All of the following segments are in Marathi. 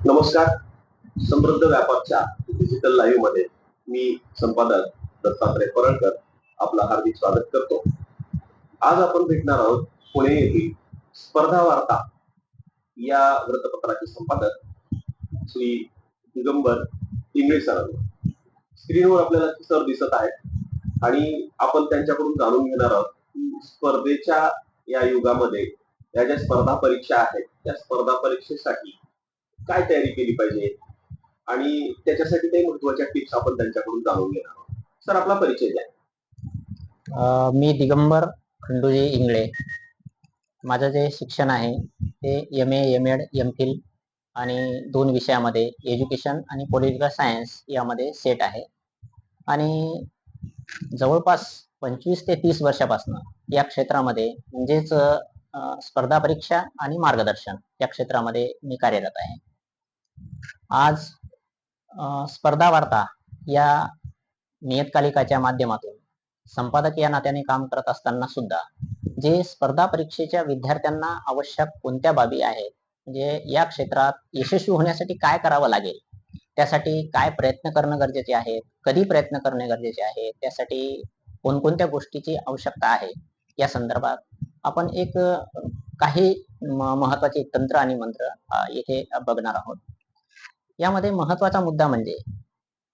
नमस्कार. समृद्ध व्यापारच्या डिजिटल लाईव्हमध्ये मी संपादक दत्तात्रय परळकर आपलं हार्दिक स्वागत करतो. आज आपण भेटणार आहोत पुणे येथील स्पर्धा वार्ता या वृत्तपत्राचे संपादक श्री दिगंबर इंगळे सरांना स्क्रीनवर आपल्याला सर दिसत आहेत आणि आपण त्यांच्याकडून जाणून घेणार आहोत की स्पर्धेच्या या युगामध्ये या ज्या स्पर्धा परीक्षा आहेत त्या स्पर्धा परीक्षेसाठी काय तयारी केली पाहिजे? आणि त्याच्यासाठी काही महत्त्वाच्या टिप्स आपण त्यांच्याकडून जाणून घेणार आहोत. सर आपला परिचय द्या. मी दिगंबर खंडूजी इंगळे. माझं जे शिक्षण आहे ते M A M Ed M Phil आणि दोन विषयामध्ये एज्युकेशन आणि पॉलिटिकल सायन्स यामध्ये सेट आहे. आणि जवळपास पंचवीस ते तीस वर्षापासून या क्षेत्रामध्ये म्हणजेच स्पर्धा परीक्षा आणि मार्गदर्शन या क्षेत्रामध्ये मी कार्यरत आहे. आज स्पर्धा वार्ता या नियतकालिकाच्या माध्यमातून संपादक या नात्याने काम करत असताना सुद्धा जे स्पर्धा परीक्षेच्या विद्यार्थ्यांना आवश्यक कोणत्या बाबी आहेत म्हणजे या क्षेत्रात यशस्वी होण्यासाठी काय करावं लागेल त्यासाठी काय प्रयत्न करणं गरजेचे आहे कधी प्रयत्न करणे गरजेचे आहे त्यासाठी कोणकोणत्या गोष्टीची आवश्यकता आहे या संदर्भात आपण एक काही महत्त्वाचे तंत्र आणि मंत्र येथे बघणार आहोत. यामध्ये महत्त्वाचा मुद्दा म्हणजे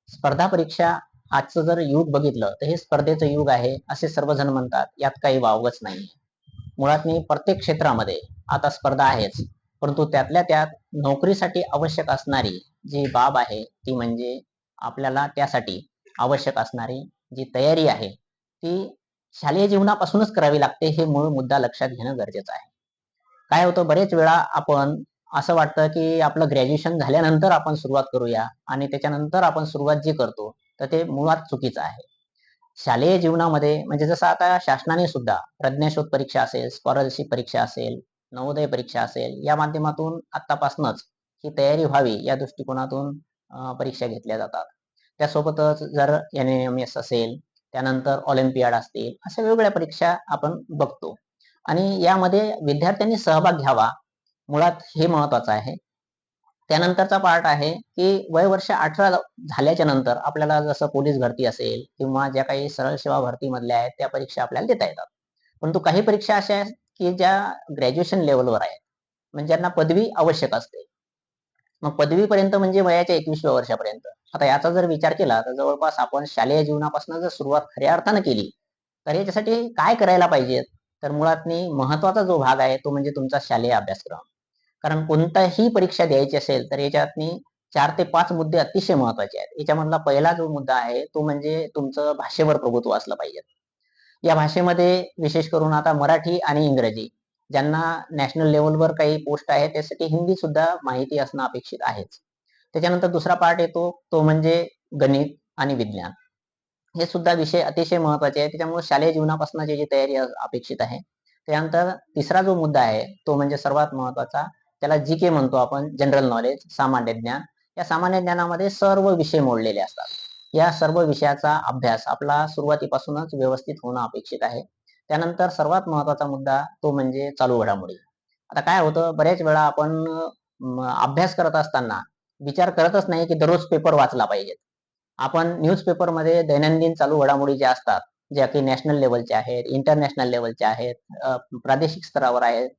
स्पर्धा परीक्षा आजचं जर युग बघितलं तर हे स्पर्धेचं युग आहे असे सर्वजण म्हणतात. यात काही वावगच नाही मुळात मी प्रत्येक क्षेत्रामध्ये आता स्पर्धा आहेच परंतु त्यातल्या त्यात नोकरीसाठी आवश्यक असणारी जी बाब आहे ती म्हणजे आपल्याला त्यासाठी आवश्यक असणारी जी तयारी आहे ती शालेय जीवनापासूनच करावी लागते हे मूळ मुद्दा लक्षात घेणं गरजेचं आहे. काय होतं? बरेच वेळा आपण असं वाटतं की आपलं ग्रॅज्युएशन झाल्यानंतर आपण सुरुवात करूया आणि त्याच्यानंतर आपण सुरुवात जी करतो तर ते मुळात चुकीचं आहे. शालेय जीवनामध्ये म्हणजे जसं आता शासनाने सुद्धा प्रज्ञाशोध परीक्षा असेल स्कॉलरशिप परीक्षा असेल नवोदय परीक्षा असेल या माध्यमातून आतापासूनच ही तयारी व्हावी या दृष्टिकोनातून परीक्षा घेतल्या जातात. त्यासोबतच जर एन एम एस असेल त्यानंतर ऑलिम्पियाड असतील अशा वेगवेगळ्या परीक्षा आपण बघतो. आणि यामध्ये विद्यार्थ्यांनी सहभाग घ्यावा मुळात हे महत्वाचं आहे. त्यानंतरचा पार्ट आहे की वय वर्ष अठरा झाल्याच्यानंतर आपल्याला जसं पोलीस भरती असेल किंवा ज्या काही सरळ सेवा भरती मधल्या आहेत त्या परीक्षा आपल्याला देता येतात. परंतु काही परीक्षा अशा आहेत की ज्या ग्रॅज्युएशन लेवलवर आहेत. म्हणजे ज्यांना पदवी आवश्यक असते. मग पदवीपर्यंत म्हणजे वयाच्या एकवीसव्या वर्षापर्यंत. आता याचा जर विचार केला तर जवळपास आपण शालेय जीवनापासून जर सुरुवात खऱ्या अर्थानं केली तर याच्यासाठी काय करायला पाहिजेत तर मुळात महत्त्वाचा जो भाग आहे तो म्हणजे तुमचा शालेय अभ्यासक्रम. कारण कोणताही परीक्षा द्यायची असेल तर याच्यातनी चार ते पाच मुद्दे अतिशय महत्त्वाचे आहेत. याच्यामधला पहिला जो मुद्दा आहे तो म्हणजे तुमचं भाषेवर प्रभुत्व असलं पाहिजे. या भाषेमध्ये विशेष करून आता मराठी आणि इंग्रजी ज्यांना नॅशनल लेवलवर काही पोस्ट आहे त्यासाठी हिंदी सुद्धा माहिती असणं अपेक्षित आहेच. त्याच्यानंतर दुसरा पार्ट येतो तो म्हणजे गणित आणि विज्ञान. हे सुद्धा विषय अतिशय महत्त्वाचे आहे त्याच्यामुळे शालेय जीवनापासून जी तयारी अपेक्षित आहे त्यानंतर तिसरा जो मुद्दा आहे तो म्हणजे सर्वात महत्त्वाचा त्याला जी के म्हणतो आपण जनरल नॉलेज सामान्य ज्ञान. या सामान्य ज्ञानामध्ये सर्व विषय मोडलेले असतात. या सर्व विषयाचा अभ्यास आपला सुरुवातीपासूनच व्यवस्थित होणं अपेक्षित आहे. त्यानंतर सर्वात महत्त्वाचा मुद्दा तो म्हणजे चालू घडामोडी. आता काय होतं बऱ्याच वेळा आपण अभ्यास करत असताना विचार करतच नाही की दररोज पेपर वाचला पाहिजे आपण न्यूजपेपरमध्ये दैनंदिन चालू घडामोडी ज्या असतात ज्या की नॅशनल लेवलच्या आहेत इंटरनॅशनल लेवलच्या आहेत प्रादेशिक स्तरावर आहेत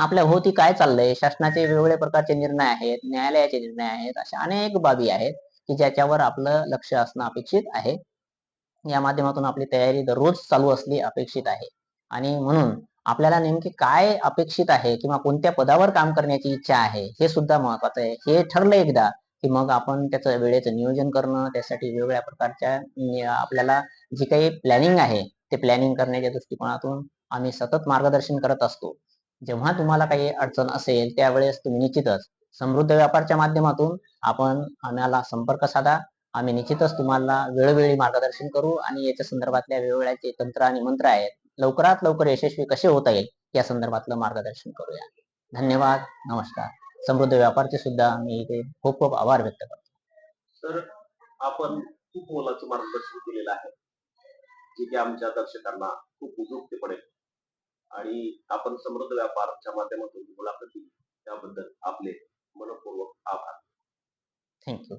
आपल्या भोवती काय चाललंय? शासनाचे वेगवेगळ्या प्रकारचे निर्णय आहेत न्यायालयाचे निर्णय आहेत अशा अनेक बाबी आहेत की ज्याच्यावर आपलं लक्ष असणं अपेक्षित आहे. या माध्यमातून आपली तयारी दररोज चालू असली अपेक्षित आहे. आणि म्हणून आपल्याला नेमकी काय अपेक्षित आहे किंवा कोणत्या पदावर काम करण्याची इच्छा आहे हे सुद्धा महत्वाचं आहे. हे ठरलं एकदा की मग आपण त्याचं वेळेचं नियोजन करणं त्यासाठी वेगवेगळ्या प्रकारच्या आपल्याला जी काही प्लॅनिंग आहे ते प्लॅनिंग करण्याच्या दृष्टिकोनातून आम्ही सतत मार्गदर्शन करत असतो. जेव्हा तुम्हाला काही अडचण असेल त्यावेळेस तुम्ही निश्चितच समृद्ध व्यापारच्या माध्यमातून आपण आम्हाला संपर्क साधा. आम्ही निश्चितच तुम्हाला वेळोवेळी मार्गदर्शन करू आणि याच्या संदर्भातल्या वेगवेगळ्या जे तंत्र आणि मंत्र आहेत लवकरात लवकर यशस्वी कसे होता येईल या संदर्भातलं मार्गदर्शन करूया. धन्यवाद नमस्कार. समृद्ध व्यापारचे सुद्धा मी इथे खूप खूप आभार व्यक्त करतो. तर आपण खूप मोलाचं मार्गदर्शन केलेलं आहे जे की आमच्या दर्शकांना खूप उपयुक्त पडेल आणि आपण समृद्ध व्यापारच्या माध्यमातून मुलाखत दिली. त्याबद्दल आपले मनपूर्वक आभार. थँक्यू